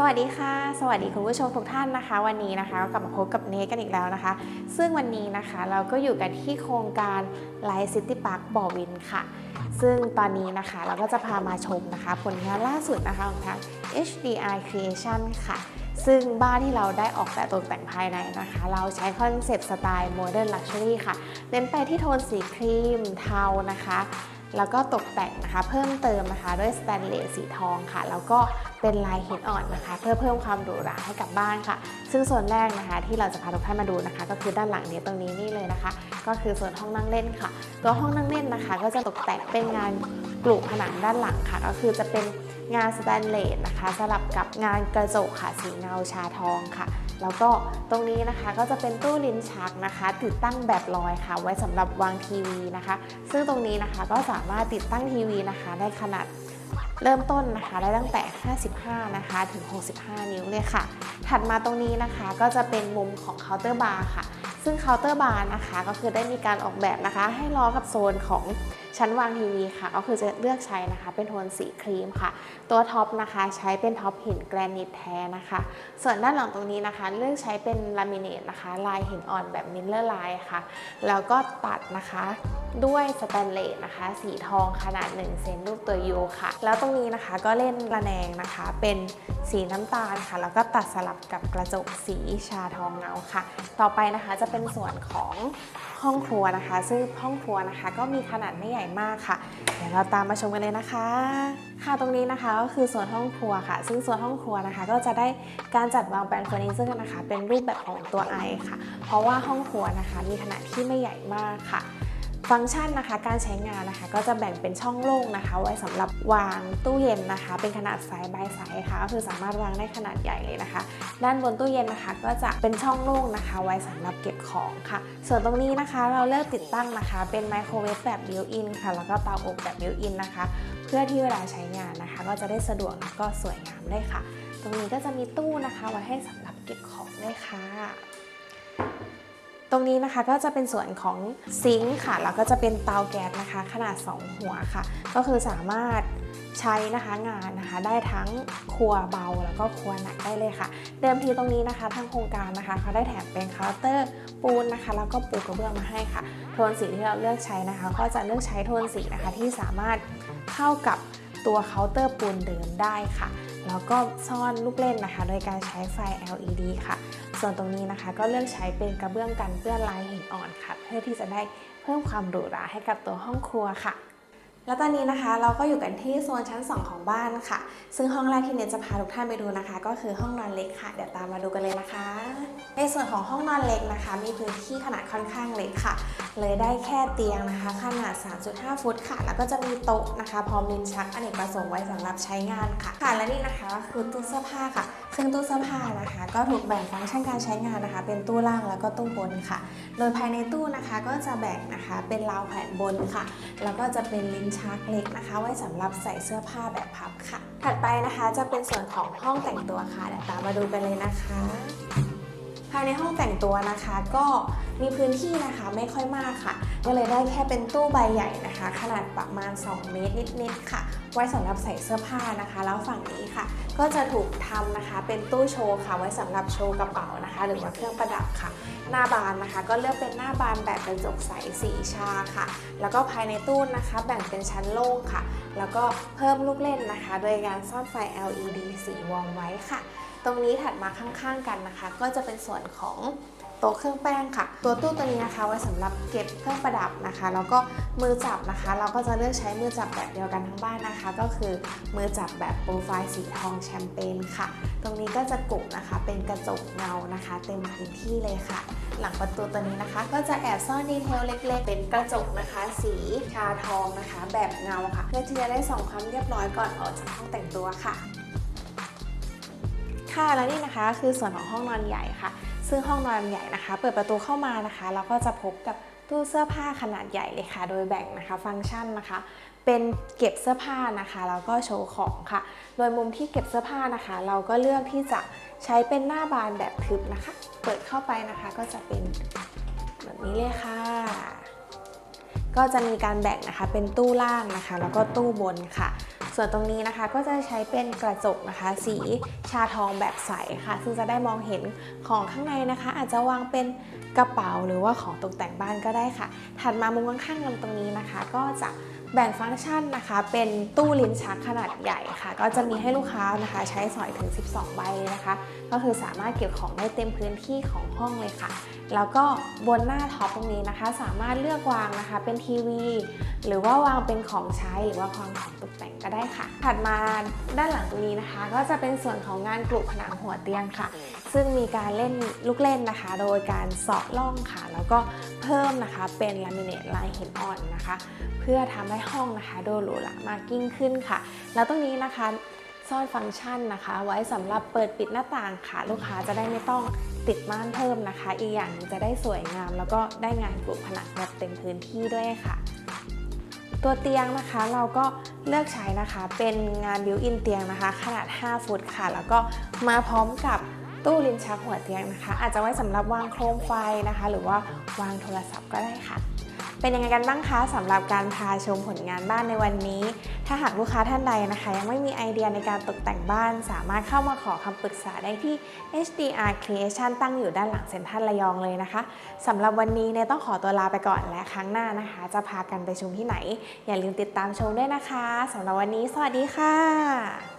สวัสดีค่ะ สวัสดีคุณผู้ชมทุกท่านนะคะ วันนี้นะคะก็กลับมาพบกับเนกันอีกแล้วนะคะ ซึ่งวันนี้นะคะเราก็อยู่กันที่โครงการไลท์ซิตี้พาร์คบ่อวินค่ะ ซึ่งตอนนี้นะคะเราก็จะพามาชมนะคะ ผลงานล่าสุดนะคะของทาง HDI Creation ค่ะ ซึ่งบ้านที่เราได้ออกแบบตกแต่งภายในนะคะ เราใช้คอนเซปต์สไตล์ Modern Luxury ค่ะ เน้นไปที่โทนสีครีมเทานะคะ แล้วก็ตกแต่งนะคะเพิ่มเติมนะคะด้วยสแตนเลสสีทองค่ะ แล้วก็เป็นลายหินอ่อนนะคะ เพื่อเพิ่มความหรูหราให้กับบ้านค่ะ ซึ่งส่วนแรกนะคะ ที่เราจะพาทุกท่านมาดูนะคะ ก็คือด้านหลังเนี้ตรงนี้นี่เลยนะคะ ก็คือส่วนห้องนั่งเล่นค่ะ ตัวห้องนั่งเล่นนะคะ ก็จะตกแต่งเป็นงานกลุผนังด้านหลังค่ะ ก็คือจะเป็นงานสแตนเลสนะคะ สลับกับงานกระจกค่ะสีเงาชาทองค่ะ แล้วก็ตรงนี้นะคะก็จะเป็นตู้ลิ้นชักนะคะ ติดตั้งแบบลอยค่ะ ไว้สำหรับวางทีวีนะคะ ซึ่งตรงนี้นะคะก็สามารถติดตั้งทีวีนะคะได้ขนาดเริ่มต้นนะคะได้ตั้งแต่ 55 นะคะถึง 65 นิ้วเลยค่ะ ถัดมาตรงนี้นะคะก็จะเป็นมุมของเคาน์เตอร์บาร์ค่ะ ซึ่งเคาน์เตอร์บาร์นะคะก็คือได้มีการออกแบบนะคะ ให้ล้อกับโซนของ ชั้นวางทีวีค่ะ ก็คือจะเลือกใช้นะคะ เป็นโทนสีครีมค่ะ ตัวท็อปนะคะใช้เป็นท็อปหินแกรนิตแท้นะคะ ส่วนด้านหลังตรงนี้นะคะ เลือกใช้เป็นลามิเนตนะคะ ลายหินอ่อนแบบมิลเลอร์ลายค่ะ แล้วก็ตัดนะคะด้วยสแตนเลสนะคะ สีทองขนาด1เซนรูปตัวยูค่ะ แล้วตรงนี้นะคะก็เล่นระแนงนะคะ เป็นสีน้ำตาลค่ะ แล้วก็ตัดสลับกับกระจกสีชาทองเงาค่ะ ต่อไปนะคะจะเป็นส่วนของห้องครัวนะคะ ซึ่งห้องครัวนะคะ ก็มีขนาดไม่ใหญ่มากค่ะ เดี๋ยวเราตามมาชมกันเลยนะคะ ค่ะตรงนี้นะคะก็คือส่วนห้องครัวค่ะ ซึ่งส่วนห้องครัวนะคะ ก็จะได้การจัดวางแปลนเฟอร์นิเจอร์นะคะ เป็นรูปแบบของตัวไอค่ะ เพราะว่าห้องครัวนะคะ มีขนาดที่ไม่ใหญ่มากค่ะ ฟังก์ชันนะคะ การใช้งานนะคะ ก็จะแบ่งเป็นช่องโล่งนะคะ ไว้สำหรับวางตู้เย็นนะคะ เป็นขนาดไซส์บายไซส์ค่ะก็คือสามารถวางได้ขนาดใหญ่เลยนะคะ ด้านบนตู้เย็นนะคะ ก็จะเป็นช่องโล่งนะคะ ไว้สำหรับเก็บของค่ะ ส่วนตรงนี้นะคะเราเลือกติดตั้งนะคะ เป็นไมโครเวฟแบบบิวอินค่ะ แล้วก็เตาอบแบบบิวอินนะคะ เพื่อที่เวลาใช้งานนะคะ ก็จะได้สะดวกแล้วก็สวยงามด้วยค่ะ ตรงนี้ก็จะมีตู้นะคะไว้ให้สำหรับเก็บของด้ค่ะ ตรงนี้นะคะก็จะเป็นส่วนของซิงค์ค่ะแล้วก็จะเป็นเตาแก๊สนะคะ ขนาด 2 หัวค่ะ ก็คือสามารถใช้นะคะงานนะคะได้ทั้งครัวเบาแล้วก็ครัวหนักได้เลยค่ะ เดิมทีตรงนี้นะคะทางโครงการนะคะเขาได้แถมเป็นเคาน์เตอร์ปูนนะคะ แล้วก็ปูกระเบื้องมาให้ค่ะ โทนสีที่เราเลือกใช้นะคะ ก็จะเลือกใช้โทนสีนะคะที่สามารถเข้ากับ ตัวเคาน์เตอร์ปูนเดิมได้ค่ะ แล้วก็ซ่อนลูกเล่นนะคะ โดยการใช้ไฟ LED ค่ะ ส่วนตรงนี้นะคะก็เลือกใช้เป็นกระเบื้องกันเปื้อนลายหินอ่อนค่ะ เพื่อที่จะได้เพิ่มความหรูหราให้กับตัวห้องครัวค่ะแล้วตอนนี้นะคะเราก็อยู่กันที่โซนชั้น 2 ของบ้านค่ะ ซึ่งห้องแรกที่เนจะพาทุกท่านไปดูนะคะ ก็คือห้องนอนเล็กค่ะ เดี๋ยวตามมาดูกันเลยนะคะ ในส่วนของห้องนอนเล็กนะคะ มีพื้นที่ขนาดค่อนข้างเล็กค่ะ เลยได้แค่เตียงนะคะ ขนาด 3.5 ฟุตค่ะ แล้วก็จะมีโต๊ะนะคะ พร้อมลิ้นชักอเนกประสงค์ไว้สำหรับใช้งานค่ะ ค่ะ และนี่นะคะก็คือตู้เสื้อผ้าค่ะ ซึ่งตู้เสื้อผ้านะคะ ก็ถูกแบ่งฟังก์ชันการใช้งานนะคะ เป็นตู้ล่างแล้วก็ตู้บนค่ะ โดยภายในตู้นะคะก็จะแบ่งนะคะ เป็นราวแขวนบนค่ะ แล้วก็จะเป็นลิ้นชักเล็กนะคะ ไว้สำหรับใส่เสื้อผ้าแบบพับค่ะ ถัดไปนะคะจะเป็นส่วนของห้องแต่งตัวค่ะเดี๋ยวตามมาดูกันเลยนะคะ ภายในห้องแต่งตัวนะคะก็ มีพื้นที่นะคะไม่ค่อยมากค่ะ ก็เลยได้แค่เป็นตู้ใบใหญ่นะคะ ขนาดประมาณ 2 เมตรนิดๆค่ะ ไว้สำหรับใส่เสื้อผ้านะคะ แล้วฝั่งนี้ค่ะ ก็จะถูกทำนะคะเป็นตู้โชว์ค่ะ ไว้สำหรับโชว์กระเป๋านะคะ หรือว่าเครื่องประดับค่ะ หน้าบานนะคะ ก็เลือกเป็นหน้าบานแบบกระจกใสสีชาค่ะ แล้วก็ภายในตู้นะคะ แบ่งเป็นชั้นโล่งค่ะ แล้วก็เพิ่มลูกเล่นนะคะ โดยการซ่อนไฟ LED สีวอร์มไว้ค่ะ ตรงนี้ถัดมาข้างๆกันนะคะ ก็จะเป็นส่วนของ โต๊ะเครื่องแป้งค่ะ ตัวตู้ตัวนี้นะคะไว้สำหรับเก็บเครื่องประดับนะคะ แล้วก็มือจับนะคะ เราก็จะเลือกใช้มือจับแบบเดียวกันทั้งบ้านนะคะ ก็คือมือจับแบบโปรไฟล์สีทองแชมเปญค่ะ ตรงนี้ก็จะกลุ่มนะคะ เป็นกระจกเงานะคะ เต็มพื้นที่เลยค่ะ หลังประตูตัวนี้นะคะ ก็จะแอบซ่อนดีเทลเล็ก ๆ เป็นกระจกนะคะ สีชาทองนะคะ แบบเงาค่ะ เพื่อที่จะได้ส่องความเรียบร้อยก่อนออกจากห้องแต่งตัวค่ะ ค่ะและนี่นะคะคือส่วนของห้องนอนใหญ่ค่ะ ซึ่งห้องนอนใหญ่นะคะ เปิดประตูเข้ามานะคะ เราก็จะพบกับตู้เสื้อผ้าขนาดใหญ่เลยค่ะ โดยแบ่งนะคะฟังก์ชันนะคะ เป็นเก็บเสื้อผ้านะคะแล้วก็โชว์ของค่ะ โดยมุมที่เก็บเสื้อผ้านะคะ เราก็เลือกที่จะใช้เป็นหน้าบานแบบทึบนะคะ เปิดเข้าไปนะคะก็จะเป็นแบบนี้เลยค่ะ ก็จะมีการแบ่งนะคะเป็นตู้ล่างนะคะ แล้วก็ตู้บนค่ะ ส่วนตรงนี้นะคะก็จะใช้เป็นกระจกนะคะ สีชาทองแบบใสค่ะ ซึ่งจะได้มองเห็นของข้างในนะคะ อาจจะวางเป็นกระเป๋าหรือว่าของตกแต่งบ้านก็ได้ค่ะ ถัดมามุมข้างๆกันตรงนี้นะคะ ก็จะ แบ่งฟังก์ชันนะคะ เป็นตู้ลิ้นชักขนาดใหญ่ค่ะ ก็จะมีให้ลูกค้านะคะใช้สอยถึง 12 ใบนะคะ ก็คือสามารถเก็บของได้เต็มพื้นที่ของห้องเลยค่ะ แล้วก็บนหน้าท็อปตรงนี้นะคะ สามารถเลือกวางนะคะเป็นทีวี หรือว่าวางเป็นของใช้หรือว่าวางของตกแต่งก็ได้ค่ะ ถัดมาด้านหลังตรงนี้นะคะ ก็จะเป็นส่วนของงานกลุ่มผนังหัวเตียงค่ะ ซึ่งมีการเล่นลูกเล่นนะคะ โดยการสาะล่องค่ะ แล้วก็เพิ่มนะคะเป็นลามิเนตลายหินอ่อนนะคะ เพื่อทำให้ห้องนะคะดูหรูหรามากยิ่งขึ้นค่ะ แล้วตรงนี้นะคะซ่อนฟังก์ชันนะคะ ไว้สำหรับเปิดปิดหน้าต่างค่ะ ลูกค้าจะได้ไม่ต้องติดม่านเพิ่มนะคะ อีกอย่างหนึ่งจะได้สวยงาม แล้วก็ได้งานปลูกผนังแบบเต็มพื้นที่ด้วยค่ะ ตัวเตียงนะคะเราก็เลือกใช้นะคะเป็นงานบิวอินเตียงนะคะ ขนาด 5 ฟุตค่ะ แล้วก็มาพร้อมกับตู้ลิ้นชักหัวเตียงนะคะ อาจจะไว้สำหรับวางโคมไฟนะคะ หรือว่าวางโทรศัพท์ก็ได้ค่ะ เป็นยังไงกันบ้างคะสำหรับการพาชมผลงานบ้านในวันนี้ ถ้าหากลูกค้าท่านใดนะคะ ยังไม่มีไอเดียในการตกแต่งบ้าน สามารถเข้ามาขอคำปรึกษาได้ที่ HDR Creation ตั้งอยู่ด้านหลังเซ็นทรัลระยองเลยนะคะสำหรับวันนี้เนี่ยต้องขอตัวลาไปก่อนและครั้งหน้านะคะ จะพากันไปชมที่ไหน อย่าลืมติดตามชมด้วยนะคะสำหรับวันนี้ สวัสดีค่ะ